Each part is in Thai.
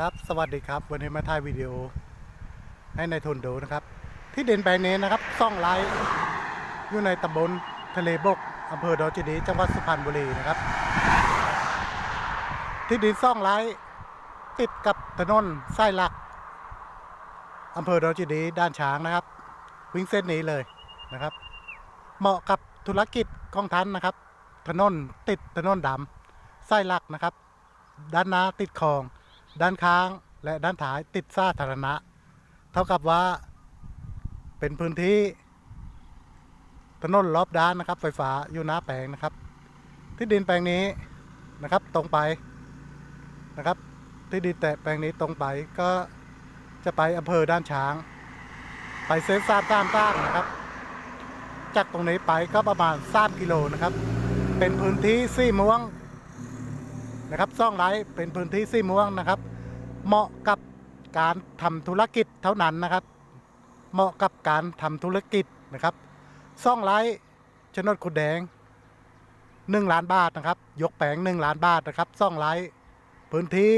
ครับสวัสดีครับวันนี้มาถ่ายวิดีโอให้ในายทุนดูนะครับ ที่เดินแปลงนี้นะครับซ่องไร่อยู่ในตำบลทะเลบกอำเภอดอนเจดีจังหวัดสุพรรณบุรีนะครับ ที่ดินซ่องไร่ติดกับถนนไส้หลักอำเภอดอนเจดีด้านช้างนะครับ วิ่งเส้นนี้เลยนะครับ เหมาะกับธุรกิจของท่านนะครับ ถนนติดถนนดำไส้หลักนะครับ ด้านหน้าติดคลอง ด้านข้างและด้านท้ายติดสาธารณะ เท่ากับว่าเป็นพื้นที่ถนนรอบด้านนะครับ ไฟฟ้าอยู่หน้าแปลงนะครับ ที่ดินแปลงนี้นะครับตรงไปนะครับ ที่ดินแต่แปลงนี้ตรงไปก็จะไปอำเภอด้านช้าง ไปเซฟซามตามก้างนะครับ จากตรงนี้ไปก็ประมาณ3กิโลนะครับ เป็นพื้นที่ซี่ม่วง นะครับซ่องไร้เป็นพื้นที่สีม่วงนะครับ เหมาะกับการทำธุรกิจเท่านั้นนะครับ เหมาะกับการทำธุรกิจนะครับซ่องไร้ชนดขุดแดง 1 ล้านบาทนะครับ ยกแปลง1ล้านบาทนะครับซ่องไร้พื้นที่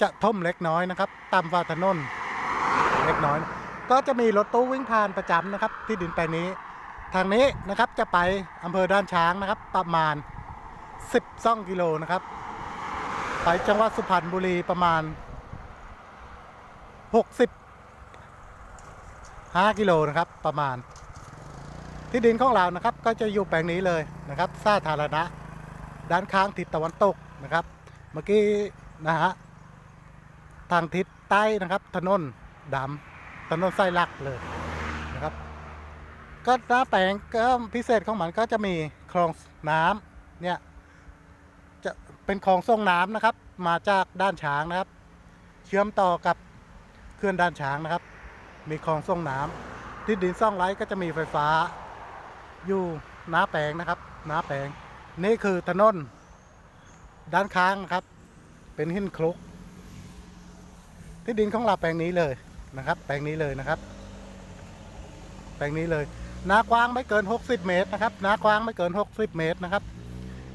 จะท่มเล็กน้อยนะครับต่ำกว่าถนนเล็กน้อย ก็จะมีรถตู้วิ่งผ่านประจำนะครับ ที่ดินแปลงนี้ ทางนี้นะครับจะไปอำเภอด้านช้างนะครับ ประมาณ 10ซ่องกิโลนะครับ ไปจังหวัดสุพรรณบุรีประมาณ 60 5กิโลนะครับประมาณ ที่ดินของเรานะครับ ก็จะอยู่แปลงนี้เลยนะครับสาธารณะ ด้านข้างทิศตะวันตกนะครับ เมื่อกี้นะฮะทางทิศใต้นะครับ ถนนดำถนนไส้หลักเลยนะครับ ก็หน้าแปลงก็พิเศษของมันก็จะมีคลองน้ำเนี่ย เป็นคลองส่งน้ำนะครับ มาจากด้านช้างนะครับ เชื่อมต่อกับเขื่อนด้านช้างนะครับ มีคลองส่งน้ำที่ดินซ่องไร้ก็จะมีไฟฟ้า อยู่หน้าแปลงนะครับหน้าแปลง นี่คือถนนด้านข้างนะครับ เป็นหินคลุก ที่ดินของเราแปลงนี้เลยนะครับ แปลงนี้เลยนะครับ แปลงนี้เลยหน้ากว้างไม่เกิน 60 เมตรนะครับหน้ากว้างไม่เกิน 60 เมตรนะครับ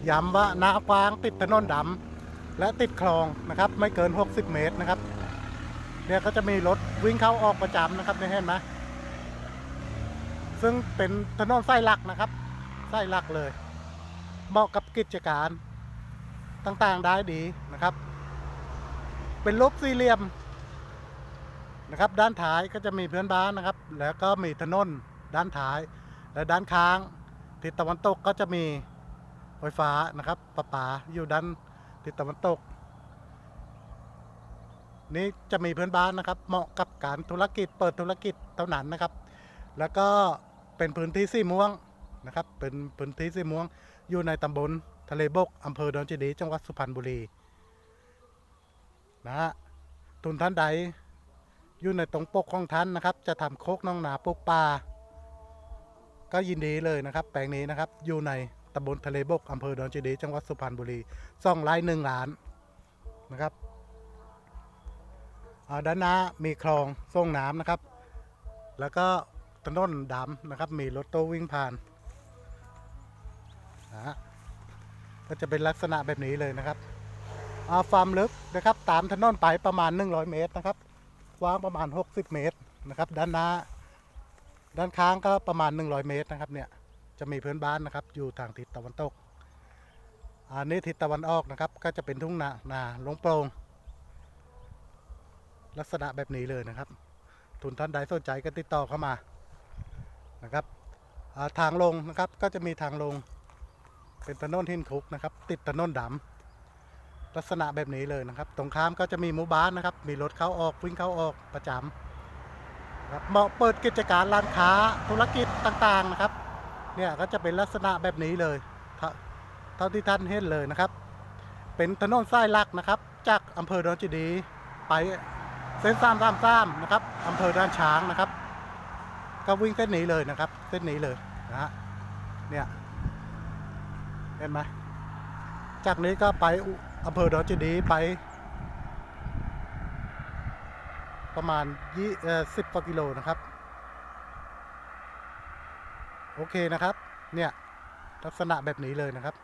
ย้ำว่าหน้ากว้างติดถนนดำและติดคลองนะครับ ไม่เกิน 60 เมตรนะครับ เนี่ยก็จะมีรถวิ่งเข้าออกประจำนะครับนี่เห็นไหมซึ่งเป็นถนนไส้หลักนะครับไส้หลักเลย เหมาะกับกิจการต่างๆได้ดีนะครับ เป็นรูปสี่เหลี่ยมนะครับ ด้านท้ายก็จะมีเพื่อนบ้านนะครับ แล้วก็มีถนนด้านท้าย และด้านข้างทิศตะวันตกก็จะมี ไฟฟ้านะครับประปาอยู่ด้านทิศตะวันตก นี่จะมีเพื่อนบ้านนะครับ เหมาะกับการธุรกิจเปิดธุรกิจเท่านั้นนะครับ แล้วก็เป็นพื้นที่สีม่วงนะครับ เป็นพื้นที่สีม่วงอยู่ในตำบลทะเลบกอำเภอดอนเจดี จังหวัดสุพรรณบุรีนะฮะทุนท่านใดอยู่ในตรงปกของท่านนะครับ จะทำโคกน้องนาปลูกปลาก็ยินดีเลยนะครับ แปลงนี้นะครับอยู่ใน ตำบลทะเลบกอำเภอดอนเจดี จังหวัดสุพรรณบุรีซ่องไร่หนึ่งล้านนะครับอ่าด้านหน้ามีคลองส่งน้ำนะครับ แล้วก็ถนนดำนะครับ มีรถตู้วิ่งผ่านนะฮะก็จะเป็นลักษณะแบบนี้เลยนะครับอ่าความลึกนะครับ ตามถนนไปประมาณ 100 เมตรนะครับกว้างประมาณ 60 เมตรนะครับ ด้านหน้า ด้านข้างก็ประมาณ 100 เมตรนะครับเนี่ย จะมีเพื่อนบ้านนะครับ อยู่ทางทิศตะวันตก อันนี้ทิศตะวันออกนะครับ ก็จะเป็นทุ่งนานาลงโปรงลักษณะแบบนี้เลยนะครับ ทุนท่านใดสนใจก็ติดต่อเข้ามานะครับาทางลงนะครับก็จะมีทางลงเป็นถนนหินคุกนะครับ ติดถนนดำลักษณะแบบนี้เลยนะครับ ตรงข้ามก็จะมีหมู่บ้านนะครับ มีรถเข้าออกวิ่งเข้าออกประจำครับเหมาะเปิดกิจการร้านค้าธุรกิจต่างๆนะครับ เนี่ยก็จะเป็นลักษณะแบบนี้เลย เท่าที่ท่านเห็นเลยนะครับ เป็นถนนสายหลักนะครับ จากอำเภอดอนเจดี ไปเส้นสามสามสามนะครับอำเภอด้านช้างนะครับ ก็วิ่งเส้นนี้เลยนะครับ เส้นนี้เลยนะฮะเนี่ยเห็นไหมจากนี้ก็ไปอำเภอดอนเจดีไป ประมาณยี่สิบกว่ากิโลนะครับ โอเคนะครับ เนี่ยลักษณะแบบนี้เลยนะครับ